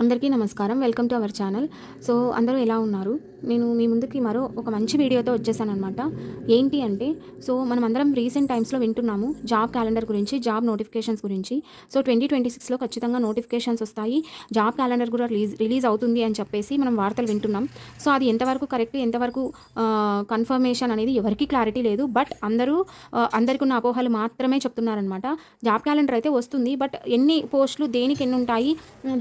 అందరికీ నమస్కారం. Welcome to our channel. So అందరూ ఎలా ఉన్నారు? నేను మీ ముందుకి మరో ఒక మంచి వీడియోతో వచ్చేసాను అనమాట ఏంటి అంటే సో మనం అందరం రీసెంట్ టైమ్స్లో వింటున్నాము జాబ్ క్యాలెండర్ గురించి జాబ్ నోటిఫికేషన్స్ గురించి. సో ట్వంటీ ట్వంటీ సిక్స్లో ఖచ్చితంగా నోటిఫికేషన్స్ వస్తాయి. జాబ్ క్యాలెండర్ కూడా రిలీజ్ రిలీజ్ అవుతుంది అని చెప్పేసి మనం వార్తలు వింటున్నాం. సో అది ఎంతవరకు కరెక్ట్ ఎంతవరకు కన్ఫర్మేషన్ అనేది ఎవరికి క్లారిటీ లేదు. బట్ అందరూ అందరికీ ఉన్న అపోహలు మాత్రమే చెప్తున్నారనమాట జాబ్ క్యాలెండర్ అయితే వస్తుంది బట్ ఎన్ని పోస్టులు దేనికి ఎన్ని ఉంటాయి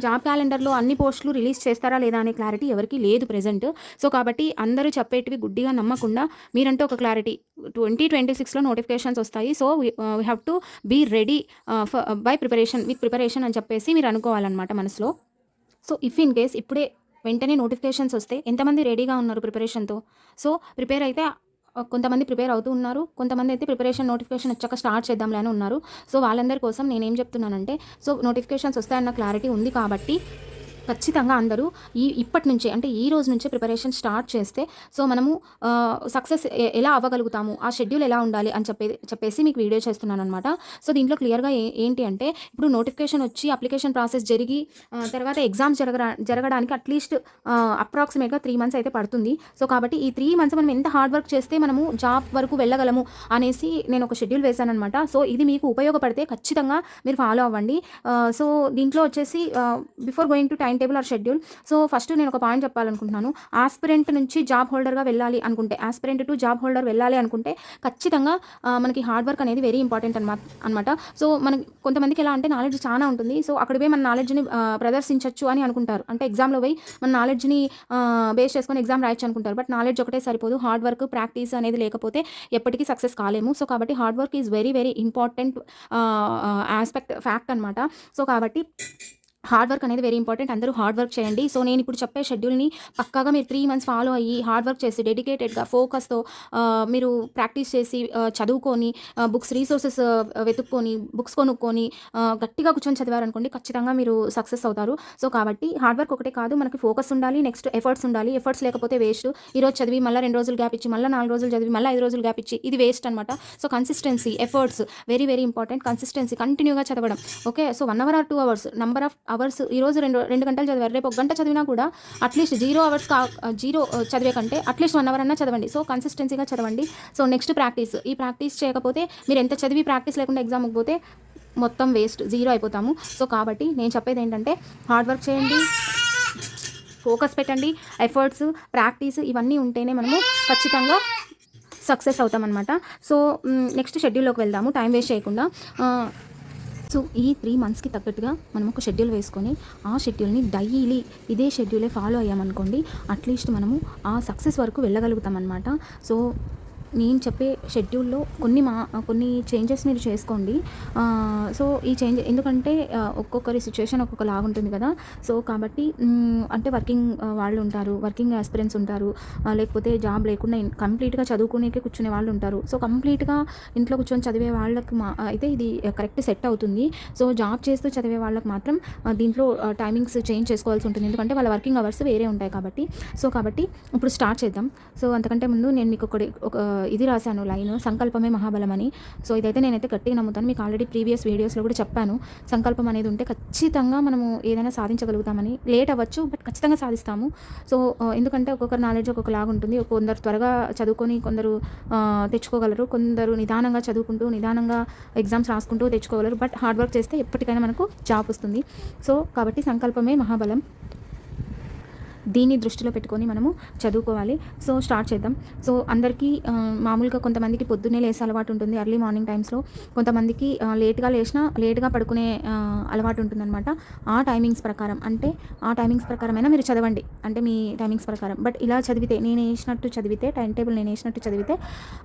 జాబ్ క్యాలెండర్లో అన్ని పోస్టులు రిలీజ్ చేస్తారా లేదా అనే క్లారిటీ ఎవరికి లేదు ప్రజెంట్. సో కాబట్టి అందరూ చెప్పేటివి గుడ్డిగా నమ్మకుండా మీరంటే ఒక క్లారిటీ ట్వంటీ ట్వంటీ సిక్స్లో నోటిఫికేషన్స్ వస్తాయి. So we have to be ready by preparation with preparation అని చెప్పేసి మీరు అనుకోవాలన్నమాట మనసులో. సో ఇఫ్ ఇన్ కేస్ ఇప్పుడే వెంటనే నోటిఫికేషన్స్ వస్తే ఎంతమంది రెడీగా ఉన్నారు ప్రిపరేషన్తో సో ప్రిపేర్ అయితే uh, కొంతమంది ప్రిపేర్ అవుతూ ఉన్నారు. కొంతమంది అయితే ప్రిపరేషన్ నోటిఫికేషన్ వచ్చాక స్టార్ట్ చేద్దాంలే అని ఉన్నారు. సో వాళ్ళందరి కోసం నేనేం చెప్తున్నానంటే సో నోటిఫికేషన్స్ వస్తాయన్న క్లారిటీ ఉంది కాబట్టి ఖచ్చితంగా అందరూ ఈ ఇప్పటి నుంచే అంటే ఈ రోజు నుంచే ప్రిపరేషన్ స్టార్ట్ చేస్తే సో మనము సక్సెస్ ఎలా అవ్వగలుగుతాము ఆ షెడ్యూల్ ఎలా ఉండాలి అని చెప్పే చెప్పేసి మీకు వీడియో చేస్తున్నాను అనమాట సో దీంట్లో క్లియర్గా ఏంటి అంటే ఇప్పుడు నోటిఫికేషన్ వచ్చి అప్లికేషన్ ప్రాసెస్ జరిగి తర్వాత ఎగ్జామ్స్ జరగరా జరగడానికి అట్లీస్ట్ అప్రాక్సిమేట్గా త్రీ మంత్స్ అయితే పడుతుంది. సో కాబట్టి ఈ త్రీ మంత్స్ మనం ఎంత హార్డ్ వర్క్ చేస్తే మనము జాబ్ వరకు వెళ్ళగలము అనేసి నేను ఒక షెడ్యూల్ వేశాను అనమాట సో ఇది మీకు ఉపయోగపడితే ఖచ్చితంగా మీరు ఫాలో అవ్వండి. సో దీంట్లో వచ్చేసి before going to time table or schedule. So first నేను ఒక పాయింట్ చెప్పాలనుకుంటున్నాను. ఆస్పిరెంట్ నుంచి జాబ్ హోల్డర్గా వెళ్ళాలి అనుకుంటే ఆస్పిరెంట్ టు జాబ్ హోల్డర్ వెళ్ళాలి అనుకుంటే ఖచ్చితంగా మనకి హార్డ్ వర్క్ అనేది వెరీ ఇంపార్టెంట్ అనమాట అనమాట సో మనకి కొంతమందికి ఎలా అంటే నాలెడ్జ్ చాలా ఉంటుంది. సో అక్కడ పోయి మన నాలెడ్జ్ని ప్రదర్శించవచ్చు అని అనుకుంటారు. అంటే ఎగ్జామ్లో పోయి మన నాలెడ్జ్ని బేస్ చేసుకొని ఎగ్జామ్ రాయొచ్చు అనుకుంటారు. బట్ నాలెడ్జ్ ఒకటే సరిపోదు. హార్డ్ వర్క్ ప్రాక్టీస్ అనేది లేకపోతే ఎప్పటికీ సక్సెస్ కాలేము. సో కాబట్టి hard work is very very important aspect fact అనమాట సో కాబట్టి హార్డ్ వర్క్ అనేది వెరీ ఇంపార్టెంట్ అందరూ హార్డ్ వర్క్ చేయండి. సో నేను ఇప్పుడు చెప్పే షెడ్యూల్ని పక్కాగా మీరు త్రీ మంత్స్ ఫాలో అయ్యి హార్డ్ వర్క్ చేసి డెడికేటెడ్గా ఫోకస్తో మీరు ప్రాక్టీస్ చేసి చదువుకొని బుక్స్ రీసోర్సెస్ వెతుక్కొని బుక్స్ కొనుక్కొని గట్టిగా కూర్చొని చదివారనుకోండి ఖచ్చితంగా మీరు సక్సెస్ అవుతారు. సో కాబట్టి హార్డ్ వర్క్ ఒకటే కాదు మనకి ఫోకస్ ఉండాలి నెక్స్ట్ ఎఫర్ట్స్ ఉండాలి. ఎఫర్ట్స్ లేకపోతే వేస్ట్ ఈరోజు చదివి మళ్ళీ రెండు రోజులు గ్యాప్ ఇచ్చి మళ్ళీ నాలుగు రోజులు చదివి మళ్ళీ ఐదు రోజులు గ్యాప్ ఇచ్చి ఇది వేస్ట్ అనమాట so consistency efforts very very important consistency కంటిన్యూగా చదవడం. Okay so one hour or two hours number of hours ఈ రోజు రెండు రెండు గంటలు చదివారు. రేపు ఒక గంట చదివినా కూడా అట్లీస్ట్ జీరో అవర్స్ కా జీరో చదివే కంటే అట్లీస్ట్ వన్ అవర్ అన్నా చదవండి. సో కన్సిస్టెన్సీగా చదవండి. సో నెక్స్ట్ ప్రాక్టీస్ ఈ ప్రాక్టీస్ చేయకపోతే మీరు ఎంత చదివి ప్రాక్టీస్ లేకుండా ఎగ్జామ్కి పోతే మొత్తం వేస్ట్ జీరో అయిపోతాము. సో కాబట్టి నేను చెప్పేది ఏంటంటే హార్డ్ వర్క్ చేయండి ఫోకస్ పెట్టండి ఎఫర్ట్స్ ప్రాక్టీస్ ఇవన్నీ ఉంటేనే మనము ఖచ్చితంగా సక్సెస్ అవుతామన్నమాట. సో నెక్స్ట్ షెడ్యూల్లోకి వెళ్దాము టైం వేస్ట్ చేయకుండా. సో ఈ త్రీ మంత్స్కి తగ్గట్టుగా మనం ఒక షెడ్యూల్ వేసుకొని ఆ షెడ్యూల్ని డైలీ ఇదే షెడ్యూలే ఫాలో అయ్యామనుకోండి అట్లీస్ట్ మనము ఆ సక్సెస్ వరకు వెళ్ళగలుగుతాం అనమాట సో నేను చెప్పే షెడ్యూల్లో కొన్ని మా కొన్ని చేంజెస్ మీరు చేసుకోండి. సో ఈ చేంజ్ ఎందుకంటే ఒక్కొక్కరి సిచ్యువేషన్ ఒక్కొక్క లాగా ఉంటుంది కదా. సో కాబట్టి అంటే వర్కింగ్ వాళ్ళు ఉంటారు వర్కింగ్ ఆస్పిరెంట్స్ ఉంటారు లేకపోతే జాబ్ లేకుండా కంప్లీట్గా చదువుకునేకే కూర్చునే వాళ్ళు ఉంటారు. సో కంప్లీట్గా ఇంట్లో కూర్చొని చదివే వాళ్ళకి మా అయితే ఇది కరెక్ట్ సెట్ అవుతుంది. సో జాబ్ చేస్తూ చదివే వాళ్ళకి మాత్రం దీంట్లో టైమింగ్స్ చేంజ్ చేసుకోవాల్సి ఉంటుంది. ఎందుకంటే వాళ్ళ వర్కింగ్ అవర్స్ వేరే ఉంటాయి కాబట్టి. సో కాబట్టి ఇప్పుడు స్టార్ట్ చేద్దాం. సో అంతకంటే ముందు నేను మీకు ఒకటి ఒక ఇది రాశాను లైన్. సంకల్పమే మహాబలం అని సో ఇదైతే నేనైతే గట్టిగా నమ్ముతాను. మీకు ఆల్రెడీ ప్రీవియస్ వీడియోస్లో కూడా చెప్పాను. సంకల్పం అనేది ఉంటే ఖచ్చితంగా మనము ఏదైనా సాధించగలుగుతామని. లేట్ అవ్వచ్చు బట్ ఖచ్చితంగా సాధిస్తాము. సో ఎందుకంటే ఒక్కొక్కరు నాలెడ్జ్ ఒక్కొక్క లాగా ఉంటుంది కొందరు త్వరగా చదువుకొని కొందరు తెచ్చుకోగలరు. కొందరు నిదానంగా చదువుకుంటూ నిదానంగా ఎగ్జామ్స్ రాసుకుంటూ తెచ్చుకోగలరు. బట్ హార్డ్ వర్క్ చేస్తే ఎప్పటికైనా మనకు జాబ్ వస్తుంది. సో కాబట్టి సంకల్పమే మహాబలం. దీన్ని దృష్టిలో పెట్టుకొని మనము చదువుకోవాలి. సో స్టార్ట్ చేద్దాం. సో అందరికీ మామూలుగా కొంతమందికి పొద్దున్నే లేసే అలవాటు ఉంటుంది. ఎర్లీ మార్నింగ్ టైమ్స్లో కొంతమందికి లేట్గా లేచినా లేట్గా పడుకునే అలవాటు ఉంటుందన్నమాట. ఆ టైమింగ్స్ ప్రకారం. అంటే ఆ టైమింగ్స్ ప్రకారమైనా మీరు చదవండి. అంటే మీ టైమింగ్స్ ప్రకారం. బట్ ఇలా చదివితే నేను వేసినట్టు చదివితే టైం టేబుల్ నేను వేసినట్టు చదివితే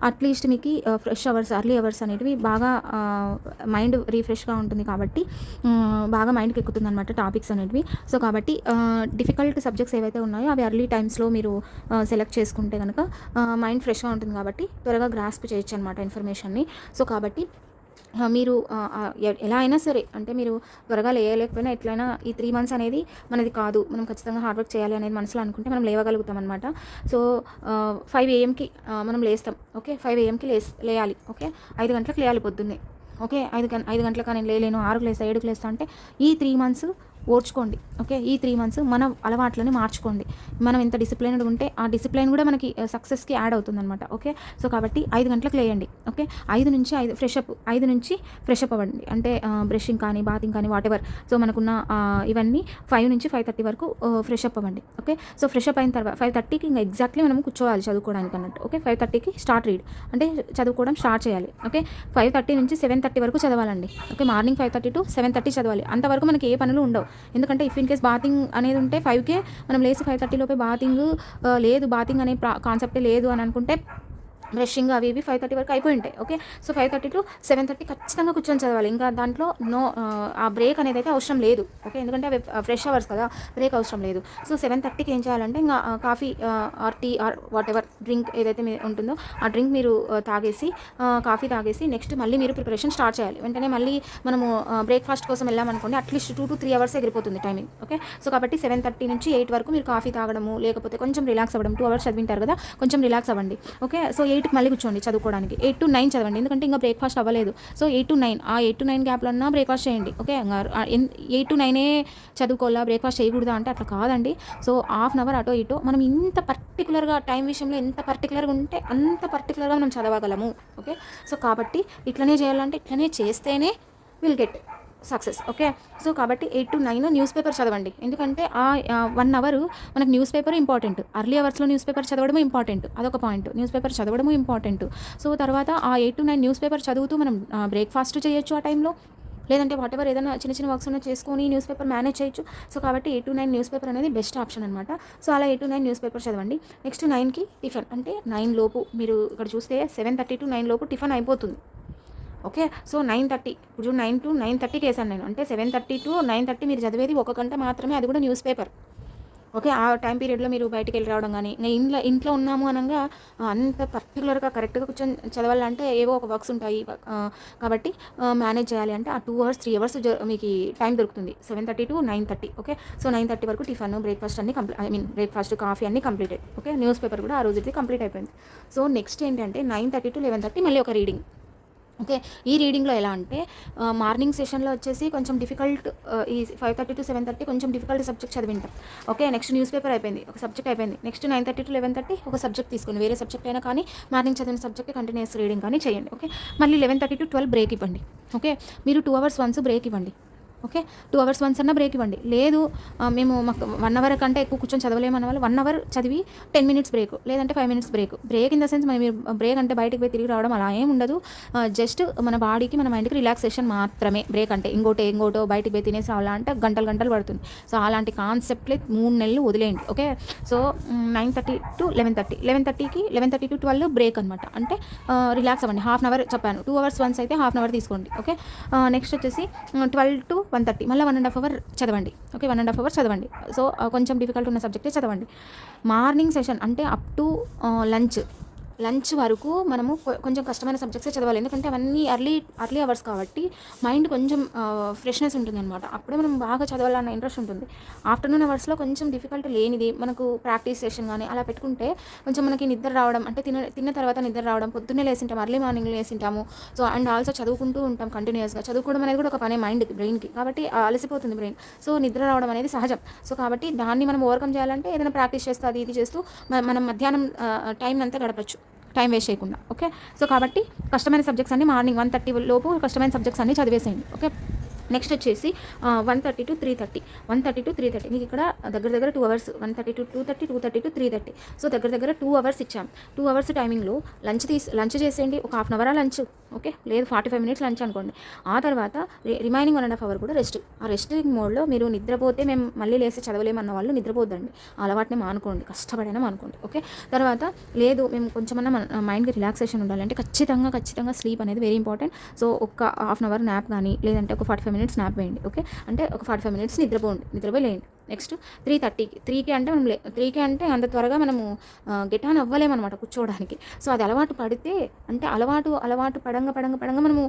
అట్లీస్ట్ మీకు ఫ్రెష్ అవర్స్ అర్లీ అవర్స్ అనేటివి బాగా మైండ్ రీఫ్రెష్గా ఉంటుంది కాబట్టి బాగా మైండ్కి ఎక్కుతుంది అనమాట టాపిక్స్ అనేటివి. సో కాబట్టి డిఫికల్ట్ సబ్జెక్ట్స్ ఏవైతే ఉన్నాయో అవి అర్లీ టైమ్స్లో మీరు సెలెక్ట్ చేసుకుంటే కనుక మైండ్ ఫ్రెష్గా ఉంటుంది కాబట్టి త్వరగా గ్రాస్ప్ చేయొచ్చు అనమాట ఇన్ఫర్మేషన్ని సో కాబట్టి మీరు ఎలా అయినా సరే అంటే మీరు త్వరగా లేయలేకపోయినా ఎట్లయినా ఈ త్రీ మంత్స్ అనేది మనది కాదు. మనం ఖచ్చితంగా హార్డ్ వర్క్ చేయాలి అనేది మనసులో అనుకుంటే మనం లేవగలుగుతాం అనమాట సో ఫైవ్ ఏఎంకి మనం లేస్తాం. ఓకే? ఫైవ్ ఏఎంకి లేస్ లేయాలి. ఓకే? ఐదు గంటలకు లేయాలి పొద్దున్నే. ఓకే? ఐదు ఐదు గంటలకు నేను లేలేను ఆరుకు లేస్తా ఏడుకు లేస్తా అంటే ఈ త్రీ మంత్స్ ఓర్చుకోండి ఓకే? ఈ త్రీ మంత్స్ మన అలవాట్లని మార్చుకోండి. మనం ఎంత డిసిప్లైన్డ్ ఉంటే ఆ డిసిప్లైన్ కూడా మనకి సక్సెస్కి యాడ్ అవుతుందనమాట ఓకే? సో కాబట్టి ఐదు గంటలకు లేయండి ఓకే? ఐదు నుంచి ఐదు ఫ్రెష్ అప్ ఐదు నుంచి ఫ్రెష్ అప్ అవ్వండి. అంటే బ్రషింగ్ కానీ బాతింగ్ కానీ వాట్ ఎవర్ సో మనకున్న ఇవన్నీ ఫైవ్ నుంచి ఫైవ్ థర్టీ వరకు ఫ్రెష్ అప్ అవ్వండి ఓకే? సో ఫ్రెష్ అప్ అయిన తర్వాత ఫైవ్ థర్టీకి ఇంకా ఎగ్జాక్ట్లీ మనం కూర్చోవాలి చదువుకోవడానికి అన్నట్టు ఓకే? ఫైవ్ థర్టీకి స్టార్ట్ రీడ్ అంటే చదువుకోవడం స్టార్ట్ చేయాలి ఓకే? ఫైవ్ థర్టీ నుంచి సెవెన్ థర్టీ వరకు చదవాలండి okay? Morning five thirty to seven thirty చదవాలి. అంతవరకు మనకి ఏ పనులు ఉండవు. ఎందుకంటే ఇఫ్ ఇన్ కేస్ బాతింగ్ అనేది ఉంటే ఫైవ్కే మనం లేచి ఫైవ్ థర్టీ లోపే బాతింగ్ uh, లేదు బాతింగ్ అనే కాన్సెప్టే లేదు అని అనుకుంటే బ్రషింగ్ అవి ఇవి ఫైవ్ థర్టీ వరకు అయిపోయి ఉంటాయి okay? So five thirty to seven thirty ఖచ్చితంగా కూర్చొని చదవాలి. ఇంకా దాంట్లో నో ఆ బ్రేక్ అనేది అయితే అవసరం లేదు ఓకే? ఎందుకంటే అవి ఫ్రెష్ అవర్స్ కదా బ్రేక్ అవసరం లేదు. సో సెవెన్ థర్టీకి ఏం చేయాలంటే ఇంకా coffee or tea or whatever drink ఏదైతే మీ ఉంటుందో ఆ డ్రింక్ మీరు తాగేసి కాఫీ తాగేసి నెక్స్ట్ మళ్ళీ మీరు ప్రిపరేషన్ స్టార్ట్ చేయాలి. వెంటనే మళ్ళీ మనము బ్రేక్ఫాస్ట్ కోసం వెళ్ళామనుకోండి at least two to three hours ఎగిరిపోతుంది టైమింగ్ ఓకే? సో కాబట్టి సెవెన్ థర్టీ నుంచి ఎయిట్ వరకు మీరు కాఫీ తాగడము లేకపోతే కొంచెం రిలాక్స్ అవ్వడం టూ అవర్స్ చదివింటారు కదా కొంచెం రిలాక్స్ అవ్వండి ఓకే? సో ఎయిట్కి మళ్ళీ కూర్చోండి చదువుకోవడానికి. ఎయిట్ టు నైన్ చదవండి. ఎందుకంటే ఇంకా బ్రేక్ఫాస్ట్ అవ్వలేదు. సో ఎయిట్ టు నైన్ ఆ ఎయిట్ టు నైన్ గ్యాప్లో అన్నా బ్రేక్ఫాస్ట్ చేయండి. ఓకే? ఎయిట్ టు నైనే చదువుకోవాలా? బ్రేక్ఫాస్ట్ చేయకూడదా? అంటే అట్లా కాదండి. సో హాఫ్ అన్ అవర్ అటో ఇటో మనం ఇంత పర్టికులర్గా టైం విషయంలో ఎంత పర్టికులర్గా ఉంటే అంత పర్టికులర్గా మనం చదవగలము. ఓకే? సో కాబట్టి ఇట్లనే చేయాలంటే ఇట్లనే చేస్తేనే will get success okay so కాబట్టి eight to nine newspaper చదవండి. ఎందుకంటే ఆ వన్ అవర్ మనకు న్యూస్ పేపర్ ఇంపార్టెంట్ అర్లీ అవర్స్లో న్యూస్ పేపర్ చదవడం ఇంపార్టెంట్ అదొక పాయింట్ న్యూస్ పేపర్ చదవడం ఇంపార్టెంట్ సో తర్వాత ఆ eight to nine newspaper చదువుతూ మనం బ్రేక్ఫాస్ట్ చేయొచ్చు ఆ టైంలో లేదంటే వాట్ ఎవర్ ఏదైనా చిన్న చిన్న వర్క్స్ ఉన్నా చేసుకొని న్యూస్ పేపర్ మేనేజ్ చేయొచ్చు. సో కాబట్టి eight to nine newspaper అనేది బెస్ట్ ఆప్షన్ అనమాట సో అలా eight to nine newspaper చదవండి నెక్స్ట్ నైన్కి టిఫిన్ అంటే నైన్ లోపు మీరు ఇక్కడ చూస్తే సెవెన్ థర్టీ టు నైన్ లోపు టిఫిన్ అయిపోతుంది. ఓకే? So nine thirty. ఇప్పుడు నైన్ టు నైన్ థర్టీకి వేసాను నేను. అంటే seven thirty to nine thirty మీరు చదివేది ఒక గంట మాత్రమే అది కూడా న్యూస్ పేపర్. ఓకే? ఆ టైం పీరియడ్లో మీరు బయటికి వెళ్ళి రావడం కానీ నేను ఇంట్లో ఇంట్లో ఉన్నాము అనగా అంత పర్టికులర్గా కరెక్ట్గా కూర్చొని చదవాలంటే ఏవో ఒక వర్క్స్ ఉంటాయి. కాబట్టి మేనేజ్ చేయాలి అంటే ఆ టూ అవర్స్ త్రీ అవర్స్ మీకు టైం దొరుకుతుంది. Seven thirty to nine thirty. Okay? So nine thirty వరకు టిఫిన్ బ్రేక్ఫాస్ట్ అన్ని complete I mean breakfast coffee అన్ని కంప్లీటెడ్. ఓకే? న్యూస్ పేపర్ కూడా ఆ రోజుకి కంప్లీట్ అయిపోయింది. సో నెక్స్ట్ ఏంటంటే nine thirty to eleven thirty మళ్ళీ ఒక రీడింగ్. ఓకే ఈ రీడింగ్లో ఎలా అంటే మార్నింగ్ సెషన్లో వచ్చేసి కొంచెం డిఫికల్ట్ ఈ five thirty to seven thirty కొంచెం డిఫికల్ట్ సబ్జెక్ట్ చదివింటాం. ఓకే నెక్స్ట్ న్యూస్ పేపర్ అయిపోయింది ఒక సబ్జెక్ట్ అయిపోయింది. Next nine thirty to eleven thirty ఒక సబ్జెక్ట్ తీసుకోండి వేరే సబ్జెక్ట్ అయినా కానీ మార్నింగ్ చదివిన సబ్జెక్ట్ కంటిన్యూస్ రీడింగ్ కానీ చేయండి. ఓకే మళ్ళీ eleven thirty to twelve break ఇవ్వండి. ఓకే మీరు టూ అవర్స్ వన్స్ బ్రేక్ ఇవ్వండి. ఓకే? టూ అవర్స్ వన్స్ అన్న బ్రేక్ ఇవ్వండి. లేదు మేము మాకు వన్ అవర్ కంటే ఎక్కువ కూర్చొని చదవలేమన్న వాళ్ళు వన్ అవర్ చదివి టెన్ మినిట్స్ బ్రేక్ లేదంటే five minutes break break in the sense మనం బ్రేక్ అంటే బయటకు పోయి తిరిగి రావడం అలా ఏం ఉండదు. జస్ట్ మన బాడీకి మన మైండ్కి రిలాక్సేషన్ మాత్రమే. బ్రేక్ అంటే ఇంకోటి ఇంకోటో బయటకు పోయి తినేసి రావాలా అంటే గంటలు గంటలు పడుతుంది. సో అలాంటి కాన్సెప్ట్లే మూడు నెలలు వదిలేయండి. Okay? So nine thirty to eleven thirty eleven థర్టీకి eleven thirty to twelve break అనమాట అంటే రిలాక్స్ అవ్వండి. హాఫ్ అన్ అవర్ చెప్పాను. టూ అవర్స్ వన్స్ అయితే హాఫ్ అన్ అవర్ తీసుకోండి. ఓకే? నెక్స్ట్ వచ్చేసి ట్వెల్వ్ టు వన్ థర్టీ మళ్ళీ వన్ అండ్ హాఫ్ అవర్ చదవండి. Okay one and half hour చదవండి. సో కొంచెం డిఫికల్ట్ ఉన్న సబ్జెక్టే చదవండి. మార్నింగ్ సెషన్ అంటే అప్ టు లంచ్ లంచ్ వరకు మనము కొంచెం కష్టమైన సబ్జెక్ట్సే చదవాలి. ఎందుకంటే అవన్నీ అర్లీ అర్లీ అవర్స్ కాబట్టి మైండ్ కొంచెం ఫ్రెష్నెస్ ఉంటుంది అనమాట అప్పుడే మనం బాగా చదవాలన్న ఇంట్రెస్ట్ ఉంటుంది. ఆఫ్టర్నూన్ అవర్స్లో కొంచెం డిఫికల్ట్ లేనిది మనకు ప్రాక్టీస్ సెషన్ కానీ అలా పెట్టుకుంటే కొంచెం మనకి నిద్ర రావడం అంటే తిన తిన్న తర్వాత నిద్ర రావడం పొద్దున్నే లేసింటాం అర్లీ మార్నింగ్ లేసింటాము. సో అండ్ ఆల్సో చదువుకుంటూ ఉంటాం కంటిన్యూస్గా చదువుకోవడం అనేది కూడా ఒక పనే మైండ్కి బ్రెయిన్కి కాబట్టి అలసిపోతుంది బ్రెయిన్ సో నిద్ర రావడం అనేది సహజం. సో కాబట్టి దాన్ని మనం ఓవర్కమ్ చేయాలంటే ఏదైనా ప్రాక్టీస్ చేస్తే అది ఇది చేస్తూ మనం మధ్యాహ్నం టైం అంతా గడపచ్చు. టైం వేస్ట్ చేయకుండా ఓకే? సో కాబట్టి కష్టమైన సబ్జెక్ట్స్ అన్ని మార్నింగ్ వన్ థర్టీ లోపు కష్టమైన సబ్జెక్ట్స్ అన్ని చదివేసేయండి ఓకే? నెక్స్ట్ వచ్చేసి one thirty to three thirty one thirty to three thirty మీకు ఇక్కడ దగ్గర దగ్గర two hours one thirty to two thirty two thirty to three thirty so దగ్గర దగ్గర టూ అవర్స్ ఇచ్చాం. టూ అవర్స్ టైమింగ్లో లంచ్ తీసి లంచ్ చేసేయండి. ఒక half an hour lunch okay? లేదు ఫార్టీ ఫైవ్ మినిట్స్ లంచ్ అనుకోండి. ఆ తర్వాత remaining one and half hour కూడా రెస్ట్ ఆ రెస్టింగ్ మోడ్లో మీరు నిద్రపోతే మేము మళ్ళీ లేసి చదవలేమన్న వాళ్ళు నిద్రపోద్దండి. అలవాటునే అలవాటుని మానుకోండి. కష్టపడైనా మానుకోండి ఓకే? తర్వాత లేదు మేము కొంచెమన్నా మన మైండ్కి రిలాక్సేషన్ ఉండాలంటే ఖచ్చితంగా ఖచ్చితంగా స్లీప్ అనేది వెరీ ఇంపార్టెంట్ సో ఒక హాఫ్ అన్ అవర్ న్యాప్ కానీ లేదంటే ఒక ఫార్టీ ఫైవ్ మినిట్స్ న్యాప్ వేయండి ఓకే? అంటే ఒక ఫార్టీ ఫైవ్ మినిట్స్ నిద్రపోండి నిద్రపోయి లేండి నెక్స్ట్ త్రీ థర్టీకి త్రీకి అంటే మనం త్రీకి అంటే అంత త్వరగా మనము గిటాన్ అవ్వలేమన్నమాట కూర్చోవడానికి. సో అది అలవాటు పడితే అంటే అలవాటు అలవాటు పడంగా పడంగా పడంగా మనము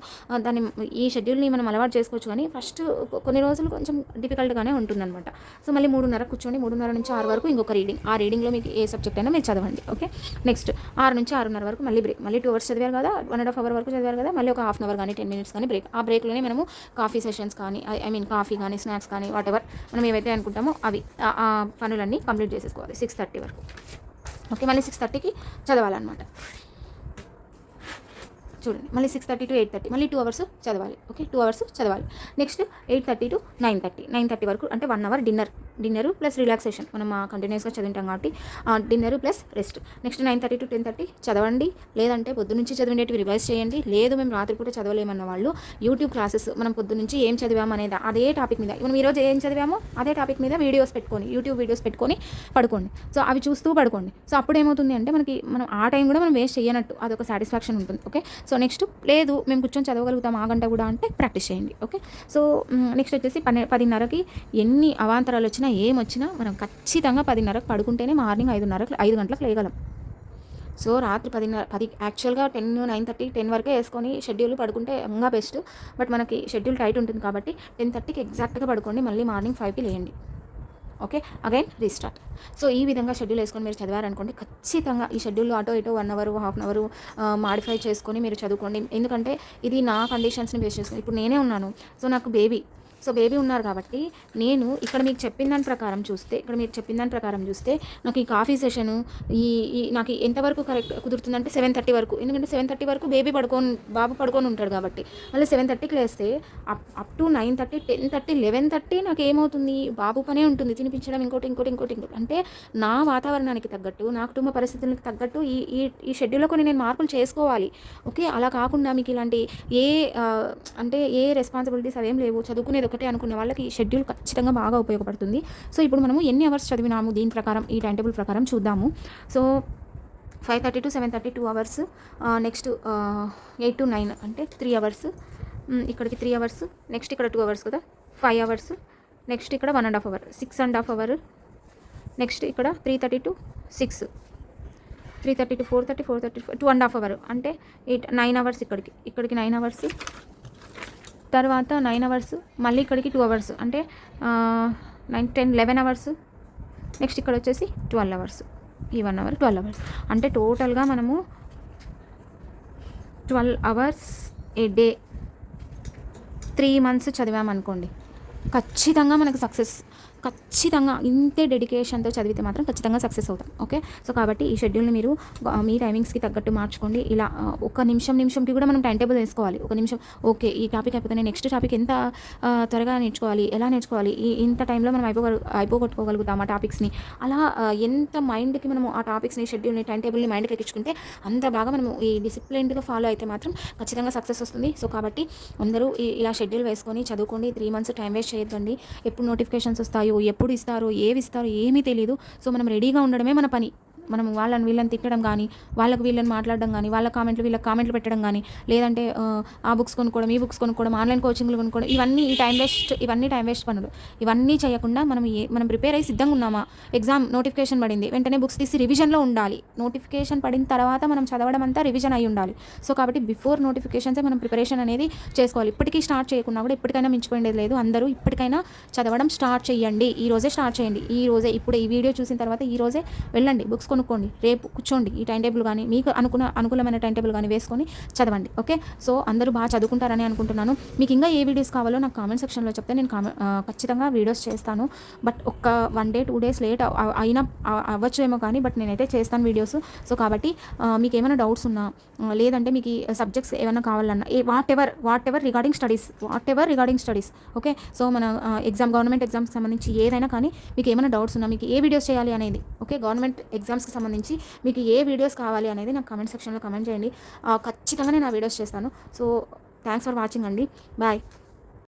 దాన్ని ఈ షెడ్యూల్ని మనం అలవాటు చేసుకోవచ్చు కానీ ఫస్ట్ కొన్ని రోజులు కొంచెం డిఫికల్ట్గానే ఉంటుందన్నమాట. సో మళ్ళీ మూడున్నర కూర్చోండి మూడున్నర నుంచి ఆరు వరకు ఇంకొక రీడింగ్ ఆ రీడింగ్లో మీకు ఏ సబ్జెక్ట్ అయినా మీరు చదవండి ఓకే నెక్స్ట్ ఆరు నుంచి ఆరున్నర వరకు మళ్ళీ బ్రేక్ మళ్ళీ టూ అవర్స్ చదివారు కదా వన్ అండ్ హాఫ్ అవర్ వరకు చదివారు కదా మళ్ళీ ఒక హాఫ్ అన్ అవర్ కానీ టెన్ మినిట్స్ కానీ బ్రేక్ ఆ బ్రేక్లోనే మనము కాఫీ సెషన్స్ కానీ ఐ మీన్ కాఫీ కానీ స్నాక్స్ కానీ వాట్ ఎవర్ మనం ఏవైతే అనుకుంటామో అవి ఆ పనులన్నీ కంప్లీట్ చేసేసుకోవాలి సిక్స్ థర్టీ వరకు. ఓకే మళ్ళీ సిక్స్ థర్టీకి చదవాలన్నమాట. చూడండి. మళ్ళీ six thirty to eight thirty మళ్ళీ టూ అవర్స్ చదవాలి. ఓకే టూ అవర్స్ చదవాలి. Next eight thirty to nine thirty nine thirty వరకు అంటే one hour dinner dinner plus relaxation మనం కంటిన్యూస్గా చదివింటాం కాబట్టి dinner plus rest next nine thirty to ten thirty చదవండి. లేదంటే పొద్దు నుంచి చదివినవి రివైజ్ చేయండి. లేదు మేము రాత్రిపూట చదవలేమన్న వాళ్ళు యూట్యూబ్ క్లాసెస్ మనం పొద్దు నుంచి ఏం చదివాము అనేది అదే టాపిక్ మీద. మనం ఈరోజు ఏం చదివామో? అదే టాపిక్ మీద వీడియోస్ పెట్టుకొని యూట్యూబ్ వీడియోస్ పెట్టుకొని పడుకోండి. సో అవి చూస్తూ పడుకోండి. సో అప్పుడు ఏమవుతుంది అంటే మనకి మనం ఆ టైం కూడా మనం వేస్ట్ చేయనట్టు అదొక సాటిస్ఫాక్షన్ ఉంటుంది. ఓకే సో నెక్స్ట్ లేదు మేము కూర్చొని చదవగలుగుతాం ఆ గంట కూడా అంటే ప్రాక్టీస్ చేయండి ఓకే? సో నెక్స్ట్ వచ్చేసి పన్నె పదిన్నరకి ఎన్ని అవాంతరాలు వచ్చినా ఏం వచ్చినా మనం ఖచ్చితంగా పదిన్నరకు పడుకుంటేనే మార్నింగ్ ఐదున్నరకు ఐదు గంటలకు లేగలం సో రాత్రి పదిన్నర పది యాక్చువల్గా టెన్ నైన్ థర్టీ టెన్ వరకే వేసుకొని షెడ్యూల్ పడుకుంటే ఇంకా బెస్ట్ బట్ మనకి షెడ్యూల్ టైట్ ఉంటుంది కాబట్టి టెన్ థర్టీకి ఎగ్జాక్ట్గా పడుకోండి మళ్ళీ మార్నింగ్ ఫైవ్కి లేయండి. ఓకే? అగైన్ రీస్టార్ట్ సో ఈ విధంగా షెడ్యూల్ వేసుకొని మీరు చదివారనుకోండి ఖచ్చితంగా ఈ షెడ్యూల్ అటో ఇటో one hour half an hour modify చేసుకొని మీరు చదువుకోండి. ఎందుకంటే ఇది నా కండిషన్స్ని బేస్ చేసుకుని ఇప్పుడు నేనే ఉన్నాను. సో నాకు బేబీ సో బేబీ ఉన్నారు కాబట్టి నేను ఇక్కడ మీకు చెప్పిన దాని ప్రకారం చూస్తే ఇక్కడ మీరు చెప్పిన దాని ప్రకారం చూస్తే నాకు ఈ కాఫీ సెషను ఈ ఈ నాకు ఎంతవరకు కరెక్ట్ కుదురుతుందంటే సెవెన్ థర్టీ వరకు. ఎందుకంటే సెవెన్ థర్టీ వరకు బేబీ పడుకొని బాబు పడుకొని ఉంటాడు కాబట్టి. మళ్ళీ సెవెన్ థర్టీకి లేస్తే up up to nine thirty ten thirty eleven thirty నాకు ఏమవుతుంది బాబు పనే ఉంటుంది. తినిపించడం ఇంకోటి ఇంకోటి ఇంకోటి ఇంకోటి. అంటే నా వాతావరణానికి తగ్గట్టు నా కుటుంబ పరిస్థితులకు తగ్గట్టు ఈ ఈ ఈ షెడ్యూల్లో కొన్ని నేను మార్పులు చేసుకోవాలి. ఓకే? అలా కాకుండా మీకు ఇలాంటి ఏ అంటే ఏ రెస్పాన్సిబిలిటీస్ అవేం లేవు. చదువుకునేది ఒకటే అనుకునే వాళ్ళకి ఈ షెడ్యూల్ ఖచ్చితంగా బాగా ఉపయోగపడుతుంది. సో ఇప్పుడు మనము ఎన్ని అవర్స్ చదివినాము దీని ప్రకారం ఈ టైం టేబుల్ ప్రకారం చూద్దాము. So five thirty to seven thirty two hours next eight to nine అంటే త్రీ అవర్స్ ఇక్కడికి త్రీ అవర్స్ నెక్స్ట్ ఇక్కడ టూ అవర్స్ కదా ఫైవ్ అవర్స్ నెక్స్ట్ ఇక్కడ one and half hour six and half hour next ఇక్కడ three thirty to six three thirty to four thirty four thirty two and half hour అంటే eight nine hours ఇక్కడికి ఇక్కడికి nine hours తర్వాత nine hours మళ్ళీ ఇక్కడికి two hours అంటే nine ten eleven hours next ఇక్కడ వచ్చేసి ట్వెల్వ్ అవర్స్ ఈ వన్ అవర్ ట్వెల్వ్ అవర్స్ అంటే టోటల్గా మనము twelve hours a day three months చదివామనుకోండి. ఖచ్చితంగా మనకు సక్సెస్ ఖచ్చితంగా ఇంతే డెడికేషన్తో చదివితే మాత్రం ఖచ్చితంగా సక్సెస్ అవుతాం. ఓకే సో కాబట్టి ఈ షెడ్యూల్ని మీరు మీ టైమింగ్స్కి తగ్గట్టు మార్చుకోండి. ఇలా ఒక నిమిషం నిమిషంకి కూడా మనం టైం టేబుల్ వేసుకోవాలి. ఒక నిమిషం ఓకే ఈ టాపిక్ అయిపోతే నెక్స్ట్ టాపిక్ ఎంత త్వరగా నేర్చుకోవాలి ఎలా నేర్చుకోవాలి ఈ ఇంత టైంలో మనం అయిపో అయిపోగొట్టుకోగలుగుతాం ఆ టాపిక్స్ని అలా ఎంత మైండ్కి మనము ఆ టాపిక్స్ని షెడ్యూల్ని టైం టేబుల్ని మైండ్కి ఎక్కించుకుంటే అంత బాగా మనము ఈ డిసిప్లిన్గా ఫాలో అయితే మాత్రం ఖచ్చితంగా సక్సెస్ వస్తుంది. సో కాబట్టి అందరూ ఈ- ఇలా షెడ్యూల్ వేసుకొని చదువుకోండి. త్రీ మంత్స్ టైం వేస్ట్ చేయొద్దండి. ఎప్పుడు నోటిఫికేషన్స్ వస్తాయో ఎప్పుడు ఇస్తారో ఏవి ఇస్తారో ఏమీ తెలియదు సో మనం రెడీగా ఉండడమే మన పని. మనం వాళ్ళని వీళ్ళని తిట్టడం కానీ వాళ్ళకి వీళ్ళని మాట్లాడడం కానీ వాళ్ళ కామెంట్లు వీళ్ళకి కామెంట్లు పెట్టడం కానీ లేదంటే ఆ, బుక్స్ కొనుక్కోవడం ఈ బుక్స్ కొనుక్కోవడం ఆన్లైన్ కోచింగ్లు కొనుక్కోవడం ఇవన్నీ ఈ టైం వేస్ట్ ఇవన్నీ టైం వేస్ట్ పనులు. ఇవన్నీ చేయకుండా మనం ఏ మనం ప్రిపేర్ అయ్యి సిద్ధంగా ఉన్నామా? ఎగ్జామ్ నోటిఫికేషన్ పడింది వెంటనే బుక్స్ తీసి రివిజన్లో ఉండాలి. నోటిఫికేషన్ పడిన తర్వాత మనం చదవడం అంతా రివిజన్ అయి ఉండాలి. సో కాబట్టి బిఫోర్ నోటిఫికేషన్సే మనం ప్రిపరేషన్ అనేది చేసుకోవాలి. ఇప్పటికీ స్టార్ట్ చేయకుండా కూడా ఇప్పటికైనా మించిపోయింది లేదు. అందరూ ఇప్పటికైనా చదవడం స్టార్ట్ చేయండి. ఈ రోజే స్టార్ట్ చేయండి. ఈ రోజే ఇప్పుడు ఈ వీడియో చూసిన తర్వాత ఈ రోజే వెళ్ళండి. బుక్స్ అనుకోండి. రేపు కూర్చోండి. ఈ టైం టేబుల్ కానీ మీకు అనుకున్న అనుకూలమైన టైం టేబుల్ కానీ వేసుకొని చదవండి. ఓకే? సో అందరూ బాగా చదువుకుంటారని అనుకుంటున్నాను. మీకు ఇంకా ఏ వీడియోస్ కావాలో నాకు కామెంట్ సెక్షన్లో చెప్తే నేను కామెంట్ ఖచ్చితంగా వీడియోస్ చేస్తాను. బట్ ఒక్క one day two days late అయినా అవ్వచ్చేమో కానీ బట్ నేనైతే చేస్తాను వీడియోస్. సో కాబట్టి మీకు ఏమైనా డౌట్స్ ఉన్నా లేదంటే మీకు సబ్జెక్ట్స్ ఏమైనా కావాలన్నా ఏ whatever whatever regarding studies whatever regarding studies okay? So మన ఎగ్జామ్ గవర్నమెంట్ ఎగ్జామ్స్ సంబంధించి ఏదైనా కానీ మీకు ఏమైనా డౌట్స్ ఉన్నా మీకు ఏ వీడియోస్ చేయాలి అనేది ఓకే? గవర్నమెంట్ ఎగ్జామ్స్ ఎగ్జామ్స్కి సంబంధించి మీకు ఏ వీడియోస్ కావాలి అనేది నాకు కమెంట్ సెక్షన్లో కమెంట్ చేయండి. ఖచ్చితంగా నేను ఆ వీడియోస్ చేస్తాను. సో థ్యాంక్స్ ఫర్ వాచింగ్ అండి. బాయ్